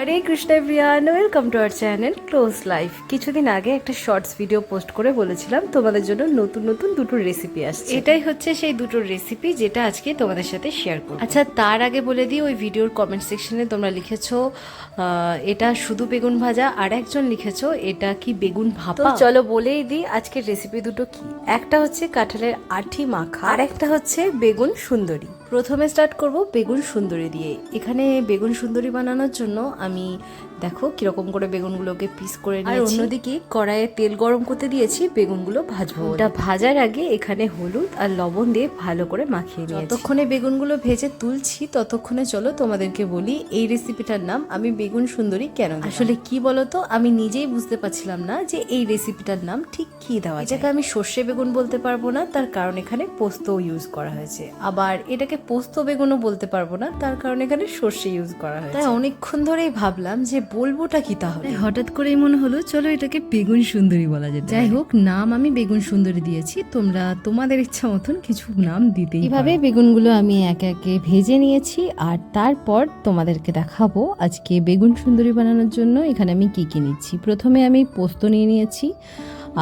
Hare Krishna Priyan welcome to our channel close life কিছুদিন আগে একটা শর্টস ভিডিও পোস্ট করে বলেছিলাম তোমাদের জন্য নতুন নতুন দুটো রেসিপি আসছে। এটাই হচ্ছে সেই দুটো রেসিপি যেটা আজকে তোমাদের সাথে শেয়ার করব। আচ্ছা তার আগে বলে দিই ওই ভিডিওর কমেন্ট সেকশনে তোমরা লিখেছো এটা শুধু বেগুন ভাজা আর একজন লিখেছো এটা কি বেগুন ভাপা? চলো বলেই দিই আজকের রেসিপি দুটো কি। একটা হচ্ছে কাঁঠালের আঠি মাখা আর একটা হচ্ছে বেগুন সুন্দরী। প্রথমে স্টার্ট করব বেগুন সুন্দরী দিয়ে। এখানে বেগুন সুন্দরী বানানোর জন্য আমি দেখো কীরকম করে বেগুনগুলোকে পিস করে নিয়েছি। আর অন্যদিকে কড়াইয়ে তেল গরম করতে দিয়েছি বেগুনগুলো ভাজবো ওটা ভাজার আগে এখানে হলুদ আর লবণ দিয়ে ভালো করে মাখিয়ে নিয়েছি। যতক্ষণে বেগুনগুলো ভেজে তুলছি ততক্ষণে চলো তোমাদেরকে বলি এই রেসিপিটার নাম আমি বেগুন সুন্দরী কেন। আসলে কি বলতো আমি নিজেই বুঝতে পারছিলাম না যে এই রেসিপিটার নাম ঠিক কি দেওয়া এটাকে আমি সর্ষে বেগুন বলতে পারব না তার কারণ এখানে পোস্ত ইউজ করা হয়েছে। আবার এটাকে পোস্ত বেগুনও বলতে পারব না তার কারণ এখানে সর্ষে ইউজ করা হয়েছে। তাই অনেকক্ষণ ধরেই ভাবলাম যে বলবোটা কি তাহলে? হঠাৎ করেই মনে হলো চলো এটাকে বেগুন সুন্দরী বলা যায় যাই হোক নাম আমি বেগুন সুন্দরী দিয়েছি তোমরা তোমাদের ইচ্ছা মতন কিছু নাম দিতেই এভাবে বেগুনগুলো আমি একে একে ভেজে নিয়েছি আর তারপর তোমাদেরকে দেখাবো আজকে বেগুন সুন্দরী বানানোর জন্য এখানে আমি কি কি নিচ্ছি। প্রথমে আমি পোস্ত নিয়ে নিয়েছি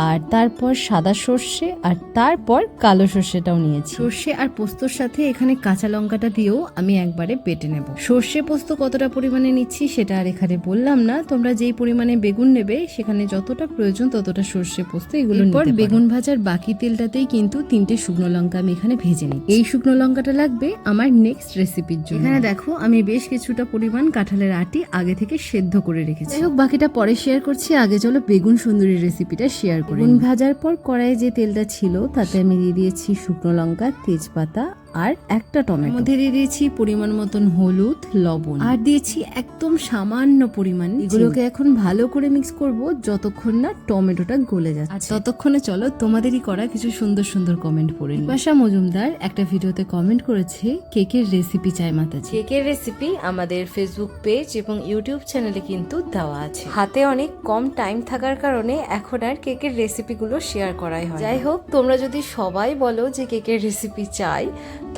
আর তারপর সাদা সর্ষে আর তারপর কালো সর্ষেটাও নিয়েছি। সর্ষে আর পোস্তর সাথে এখানে কাঁচা লঙ্কাটা দিয়েও আমি একবারে বেটে নেব। সর্ষে পোস্ত কতটা পরিমাণে নিচ্ছি সেটা আর এখানে বললাম না। তোমরা যেই পরিমাণে বেগুন নেবে সেখানে যতটা প্রয়োজন ততটা সর্ষে পোস্ত এগুলো পর। বেগুন ভাজার বাকি তেলটাতেই কিন্তু তিনটে শুকনো লঙ্কা আমি এখানে ভেজে নিই এই শুকনো লঙ্কাটা লাগবে আমার নেক্সট রেসিপির জন্য। এখানে দেখো আমি বেশ কিছুটা পরিমাণ কাঁঠালের আটি আগে থেকে সেদ্ধ করে রেখেছি। যাই হোক বাকিটা পরে শেয়ার করছি। আগে চলো বেগুন সুন্দরী রেসিপিটা শেয়ার বেগুন ভাজার পর কড়াইয়ে যে তেলটা ছিল তাতে আমি দিয়ে দিয়েছি শুকনো লঙ্কা তেজপাতা আর একটা টমেটো। মধ্যে দিয়ে দিয়েছি পরিমাণ মতন হলুদ লবণ। আর দিয়েছি একদম সামান্য পরিমাণ এগুলোকে এখন ভালো করে মিক্স করব যতক্ষণ না টমেটোটা গলে যাচ্ছে। আর ততক্ষণে চলো তোমাদেরই করা কিছু সুন্দর সুন্দর কমেন্ট পড়ে বাসা মজুমদার একটা ভিডিওতে কমেন্ট করেছে কেকের রেসিপি চাই মাতাজি। কেকের রেসিপি আমাদের ফেসবুক পেজ এবং ইউটিউব চ্যানেলে কিন্তু দেওয়া আছে। হাতে অনেক কম টাইম থাকার কারণে এখন আর কেকের রেসিপিগুলো শেয়ার করাই হয় যাই হোক তোমরা যদি সবাই বলো যে কেকের রেসিপি চাই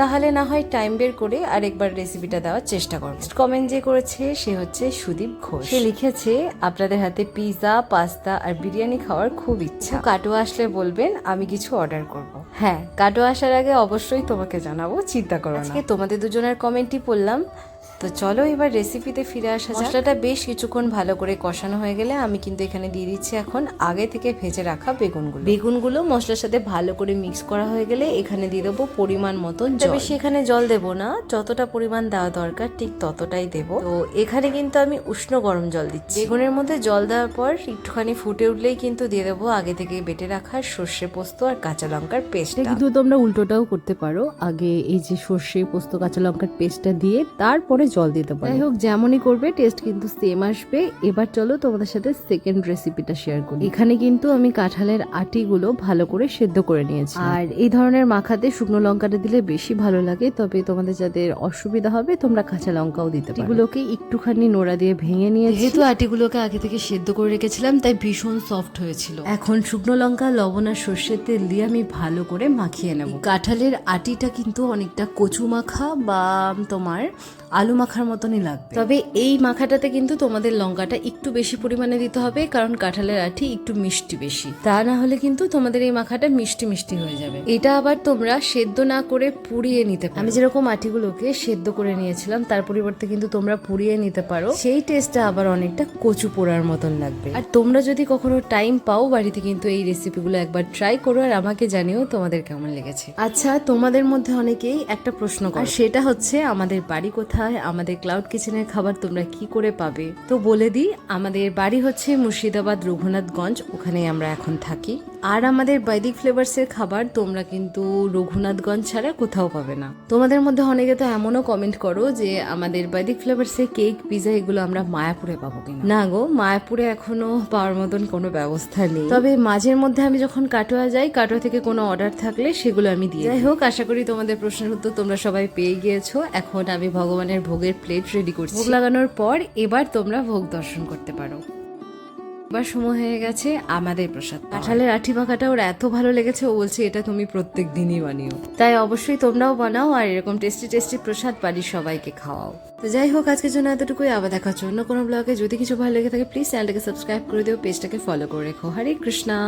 তাহলে না হয় টাইম বের করে আরেকবার রেসিপিটা দেওয়ার চেষ্টা করব। কমেন্ট যে করেছে, সে হচ্ছে সুদীপ ঘোষ। সে লিখেছে, আপনাদের হাতে পিৎজা পাস্তা আর বিরিয়ানি খাওয়ার খুব ইচ্ছা। কাটোয়া আসলে বলবেন, আমি কিছু অর্ডার করব। হ্যাঁ কাটোয়া আসার আগে অবশ্যই তোমাকে জানাব, চিন্তা করো আজকে তোমাদের দুজনের কমেন্টই পড়লাম তো চলো এবার রেসিপিতে ফিরে আসা যাক। মশলাটা বেশ কিছুক্ষণ ভালো করে কষানো হয়ে গেলে আমি কিন্তু এখানে দিয়ে দিচ্ছি এখন আগে থেকে ভেজে রাখা বেগুনগুলো। বেগুনগুলো মশলার সাথে ভালো করে মিক্স করা হয়ে গেলে এখানে দিয়ে দেবো পরিমাণ মতন জল। বেশি এখানে জল দেব না যতটা পরিমাণ দেওয়া দরকার ঠিক ততটাই দেব। তো এখানে কিন্তু আমি উষ্ণ গরম জল দিচ্ছি। বেগুনের মধ্যে জল দেওয়ার পর একটুখানি ফুটে উঠলেই কিন্তু দিয়ে দেবো আগে থেকে বেটে রাখা সর্ষে পোস্ত আর কাঁচা লঙ্কার পেস্ট কিন্তু তোমরা উল্টোটাও করতে পারো। আগে এই যে সর্ষে পোস্ত কাঁচা লঙ্কার পেস্টটা দিয়ে তারপরে জল দিতে পারো। যাই হোক যেমনই করবে টেস্ট কিন্তু সেম আসবে। এবার চলো তোমাদের সাথে সেকেন্ড রেসিপিটা শেয়ার করি। এখানে কিন্তু আমি কাঁঠালের আটিগুলো ভালো করে সেদ্ধ করে নিয়েছি। আর এই ধরনের মাখাতে শুকনো লঙ্কাটা দিলে বেশি ভালো লাগে তবে তোমাদের যাদের অসুবিধা হবে তোমরা কাঁচা লঙ্কাও দিতে পারো। এগুলোকে একটুখানি নোড়া দিয়ে ভেঙে নিয়ে যেহেতু আটিগুলোকে আগে থেকে সেদ্ধ করে রেখেছিলাম তাই ভীষণ সফট হয়েছিল। এখন শুকনো লঙ্কা লবণ আর সর্ষের তেল দিয়ে আমি ভালো করে মাখিয়ে নেব। কাঁঠালের আটিটা কিন্তু অনেকটা কচু মাখা বা তোমার আলু মাখার মতনই লাগবে। তবে এই মাখাটাতে কিন্তু তোমাদের লঙ্কাটা একটু বেশি পরিমাণে দিতে হবে কারণ কাঁঠালের আঠি একটু মিষ্টি বেশি। তা না হলে কিন্তু তোমাদের এই মাখাটা মিষ্টি মিষ্টি হয়ে যাবে। এটা আবার তোমরা সেদ্ধ না করে পুড়িয়ে নিতে পারো। আমি যেরকম আটিগুলোকে সেদ্ধ করে নিয়েছিলাম তার পরিবর্তে কিন্তু তোমরা পুড়িয়ে নিতে পারো। সেই টেস্টটা আবার অনেকটা কচু পোড়ার মতন লাগবে। আর তোমরা যদি কখনো টাইম পাও বাড়িতে কিন্তু এই রেসিপিগুলো একবার ট্রাই করো আর আমাকে জানিও তোমাদের কেমন লেগেছে। আচ্ছা তোমাদের মধ্যে অনেকেই একটা প্রশ্ন করে। সেটা হচ্ছে আমাদের বাড়ি কোথায়? আমাদের ক্লাউড কিচেনের খাবার তোমরা কি করে পাবে? তো বলে দিই আমাদের বাড়ি হচ্ছে মুর্শিদাবাদ রঘুনাথগঞ্জ ওখানে আমরা এখন থাকি। আর আমাদের বৈদিক ফ্লেভার্সের খাবার তোমরা কিন্তু রঘুনাথগঞ্জ ছাড়া কোথাও পাবে না। তোমাদের মধ্যে অনেকে তো এমনও কমেন্ট করো যে আমাদের বৈদিক ফ্লেভার্সের কেক পিজা এগুলো আমরা মায়াপুরে পাবো কিনা। না গো মায়াপুরে এখনও পাওয়ার মতন কোনো ব্যবস্থা নেই। তবে মাঝের মধ্যে আমি যখন কাটোয়া যাই কাটোয়া থেকে কোনো অর্ডার থাকলে সেগুলো আমি দিই যাই হোক আশা করি তোমাদের প্রশ্নের উত্তর তোমরা সবাই পেয়ে গিয়েছো। এখন আমি ভগবানের ভোগের প্লেট রেডি করছি। ভোগ লাগানোর পর এবার তোমরা ভোগ দর্শন করতে পারো। এবার সময় হয়ে গেছে আমাদের প্রসাদ কাঁঠালের আঠি পাকাটা ওর এত ভালো লেগেছে ও বলছে এটা তুমি প্রত্যেক দিনই বানিও। তাই অবশ্যই তোমরাও বানাও আর এরকম টেস্টি টেস্টি প্রসাদ বাড়ির সবাইকে খাওয়াও। তো যাই হোক আজকের জন্য এতটুকুই। আবার দেখা হচ্ছে অন্য কোনো ব্লগে যদি কিছু ভালো লেগে থাকে প্লিজ চ্যানেলটাকে সাবস্ক্রাইব করে দিও পেজটাকে ফলো করে রেখো। হরে কৃষ্ণা।